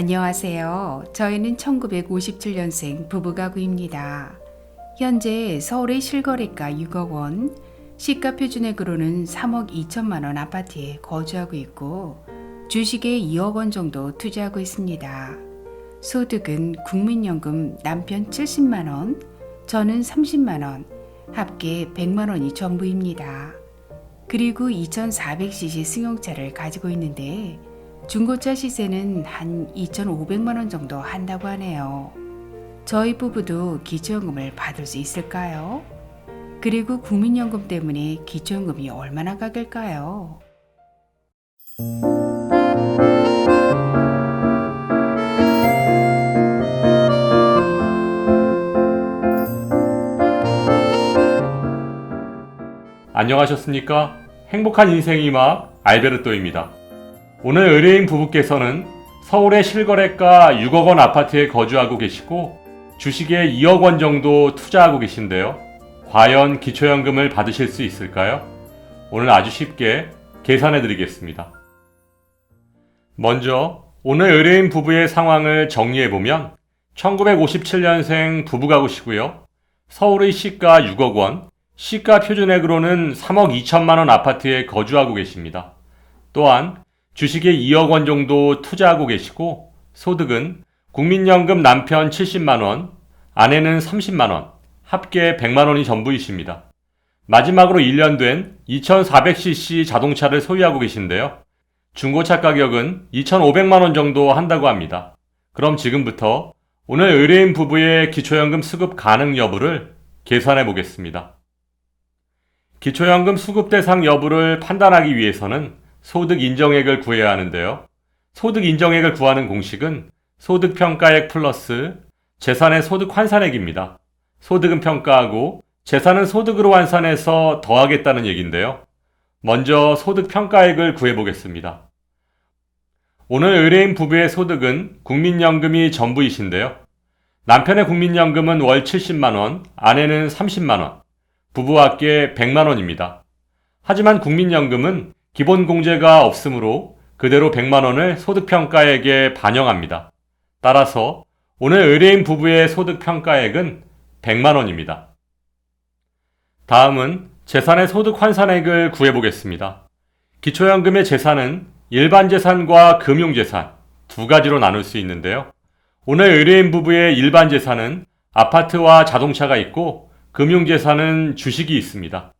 안녕하세요. 저희는 1957년생 부부가구입니다. 현재 서울의 실거래가 6억 원, 시가 표준액으로는 3억 2천만 원 아파트에 거주하고 있고 주식에 2억 원 정도 투자하고 있습니다. 소득은 국민연금 남편 70만 원, 저는 30만 원, 합계 100만 원이 전부입니다. 그리고 2,400cc 승용차를 가지고 있는데 중고차 시세는 한 2,500만 원 정도 한다고 하네요. 저희 부부도 기초연금을 받을 수 있을까요? 그리고 국민연금 때문에 기초연금이 얼마나 가길까요? 안녕하셨습니까? 행복한 인생이 막 알베르토입니다. 오늘 의뢰인 부부께서는 서울의 실거래가 6억 원 아파트에 거주하고 계시고 주식에 2억 원 정도 투자하고 계신데요. 과연 기초연금을 받으실 수 있을까요? 오늘 아주 쉽게 계산해 드리겠습니다. 먼저 오늘 의뢰인 부부의 상황을 정리해 보면 1957년생 부부가구시고요. 서울의 시가 6억 원, 시가 표준액으로는 3억 2천만 원 아파트에 거주하고 계십니다. 또한 주식에 2억 원 정도 투자하고 계시고 소득은 국민연금 남편 70만 원, 아내는 30만 원, 합계 100만 원이 전부이십니다. 마지막으로 1년 된 2400cc 자동차를 소유하고 계신데요. 중고차 가격은 2,500만 원 정도 한다고 합니다. 그럼 지금부터 오늘 의뢰인 부부의 기초연금 수급 가능 여부를 계산해 보겠습니다. 기초연금 수급 대상 여부를 판단하기 위해서는 소득 인정액을 구해야 하는데요. 소득 인정액을 구하는 공식은 소득 평가액 플러스 재산의 소득 환산액입니다. 소득은 평가하고 재산은 소득으로 환산해서 더하겠다는 얘기인데요. 먼저 소득 평가액을 구해 보겠습니다. 오늘 의뢰인 부부의 소득은 국민연금이 전부이신데요. 남편의 국민연금은 월 70만원, 아내는 30만원, 부부와 함께 100만원입니다. 하지만 국민연금은 기본 공제가 없으므로 그대로 100만 원을 소득평가액에 반영합니다. 따라서 오늘 의뢰인 부부의 소득평가액은 100만 원입니다. 다음은 재산의 소득 환산액을 구해보겠습니다. 기초연금의 재산은 일반 재산과 금융 재산 두 가지로 나눌 수 있는데요. 오늘 의뢰인 부부의 일반 재산은 아파트와 자동차가 있고 금융 재산은 주식이 있습니다.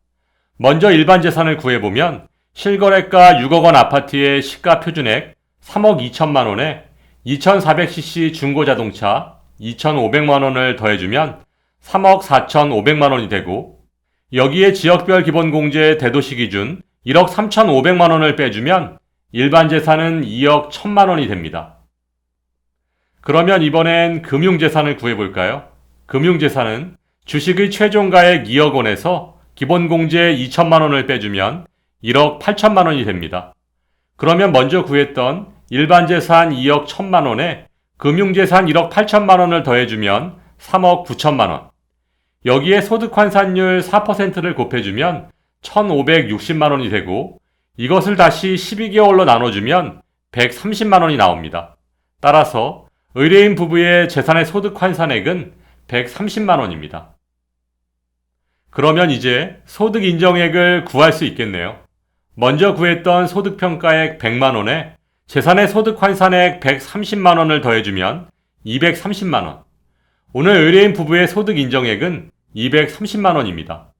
먼저 일반 재산을 구해보면 실거래가 6억 원 아파트의 시가 표준액 3억 2천만 원에 2400cc 중고 자동차 2,500만 원을 더해주면 3억 4,500만 원이 되고 여기에 지역별 기본공제 대도시 기준 1억 3,500만 원을 빼주면 일반 재산은 2억 1천만 원이 됩니다. 그러면 이번엔 금융재산을 구해볼까요? 금융재산은 주식의 최종가액 2억 원에서 기본공제 2천만 원을 빼주면 1억 8천만 원이 됩니다. 그러면 먼저 구했던 일반 재산 2억 1천만 원에 금융 재산 1억 8천만 원을 더해주면 3억 9천만 원. 여기에 소득 환산율 4%를 곱해주면 1,560만 원이 되고 이것을 다시 12개월로 나눠주면 130만 원이 나옵니다. 따라서 의뢰인 부부의 재산의 소득 환산액은 130만 원입니다. 그러면 이제 소득 인정액을 구할 수 있겠네요. 먼저 구했던 소득평가액 100만 원에 재산의 소득 환산액 130만 원을 더해주면 230만 원. 오늘 의뢰인 부부의 소득 인정액은 230만 원입니다.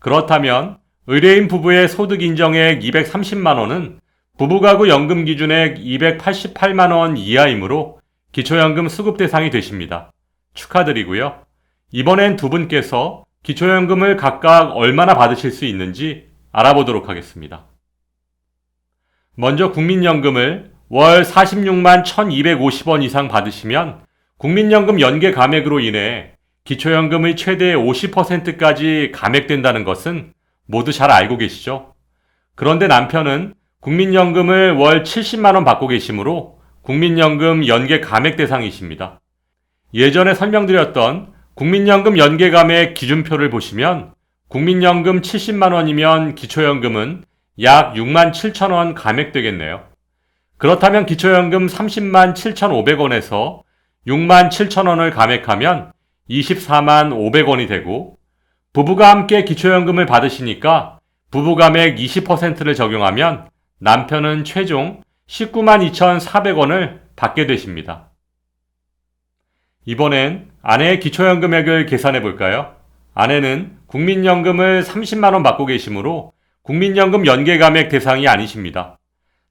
그렇다면 의뢰인 부부의 소득 인정액 230만 원은 부부가구 연금 기준액 288만 원 이하이므로 기초연금 수급 대상이 되십니다. 축하드리고요. 이번엔 두 분께서 기초연금을 각각 얼마나 받으실 수 있는지 알아보도록 하겠습니다. 먼저 국민연금을 월 46만 1250원 이상 받으시면 국민연금 연계 감액으로 인해 기초연금의 최대 50%까지 감액된다는 것은 모두 잘 알고 계시죠? 그런데 남편은 국민연금을 월 70만원 받고 계시므로 국민연금 연계 감액 대상이십니다. 예전에 설명드렸던 국민연금 연계 감액 기준표를 보시면 국민연금 70만 원이면 기초연금은 약 6만 7천 원 감액되겠네요. 그렇다면 기초연금 30만 7,500원에서 6만 7천 원을 감액하면 24만 500원이 되고 부부가 함께 기초연금을 받으시니까 부부 감액 20%를 적용하면 남편은 최종 19만 2,400원을 받게 되십니다. 이번엔 아내의 기초연금액을 계산해 볼까요? 아내는 국민연금을 30만원 받고 계시므로 국민연금 연계감액 대상이 아니십니다.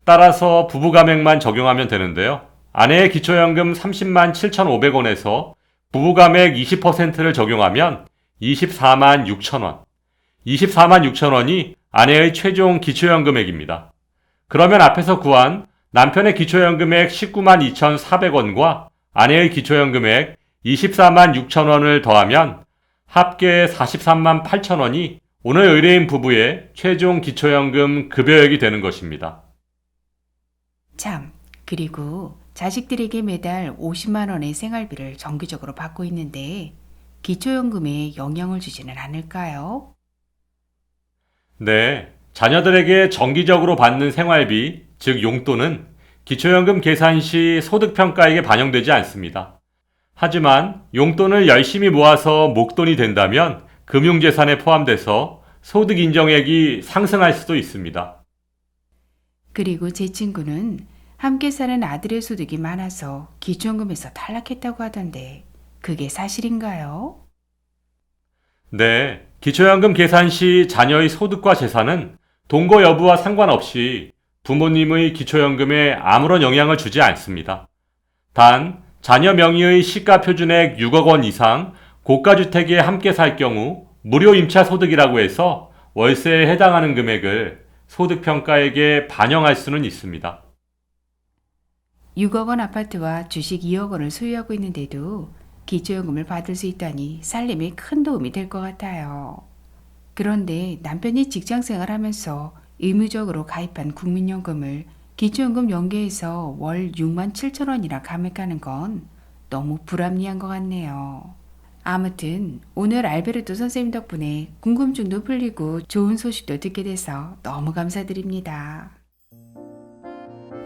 따라서 부부감액만 적용하면 되는데요. 아내의 기초연금 30만 7,500원에서 부부감액 20%를 적용하면 24만 6천원. 24만 6천원이 아내의 최종 기초연금액입니다. 그러면 앞에서 구한 남편의 기초연금액 19만 2,400원과 아내의 기초연금액 24만 6천원을 더하면 합계 43만 8천 원이 오늘 의뢰인 부부의 최종 기초연금 급여액이 되는 것입니다. 참, 그리고 자식들에게 매달 50만 원의 생활비를 정기적으로 받고 있는데 기초연금에 영향을 주지는 않을까요? 네, 자녀들에게 정기적으로 받는 생활비, 즉 용돈은 기초연금 계산 시 소득평가액에 반영되지 않습니다. 하지만 용돈을 열심히 모아서 목돈이 된다면 금융재산에 포함돼서 소득 인정액이 상승할 수도 있습니다. 그리고 제 친구는 함께 사는 아들의 소득이 많아서 기초연금에서 탈락했다고 하던데 그게 사실인가요? 네, 기초연금 계산 시 자녀의 소득과 재산은 동거 여부와 상관없이 부모님의 기초연금에 아무런 영향을 주지 않습니다. 단, 자녀 명의의 시가 표준액 6억 원 이상 고가 주택에 함께 살 경우 무료 임차 소득이라고 해서 월세에 해당하는 금액을 소득 평가액에 반영할 수는 있습니다. 6억 원 아파트와 주식 2억 원을 소유하고 있는데도 기초연금을 받을 수 있다니 살림에 큰 도움이 될 것 같아요. 그런데 남편이 직장 생활하면서 의무적으로 가입한 국민연금을 기초연금 연계해서 월 6만 7천 원이나 감액하는 건 너무 불합리한 것 같네요. 아무튼 오늘 알베르토 선생님 덕분에 궁금증도 풀리고 좋은 소식도 듣게 돼서 너무 감사드립니다.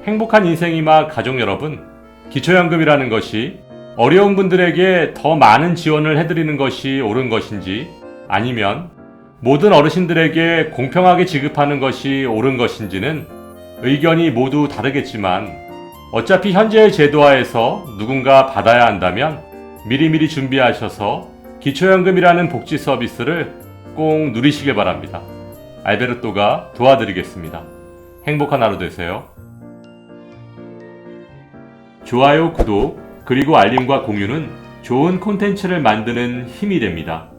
행복한 인생이마 가족 여러분, 기초연금이라는 것이 어려운 분들에게 더 많은 지원을 해드리는 것이 옳은 것인지 아니면 모든 어르신들에게 공평하게 지급하는 것이 옳은 것인지는 의견이 모두 다르겠지만 어차피 현재의 제도하에서 누군가 받아야 한다면 미리미리 준비하셔서 기초연금이라는 복지 서비스를 꼭 누리시길 바랍니다. 알베르토가 도와드리겠습니다. 행복한 하루 되세요. 좋아요, 구독, 그리고 알림과 공유는 좋은 콘텐츠를 만드는 힘이 됩니다.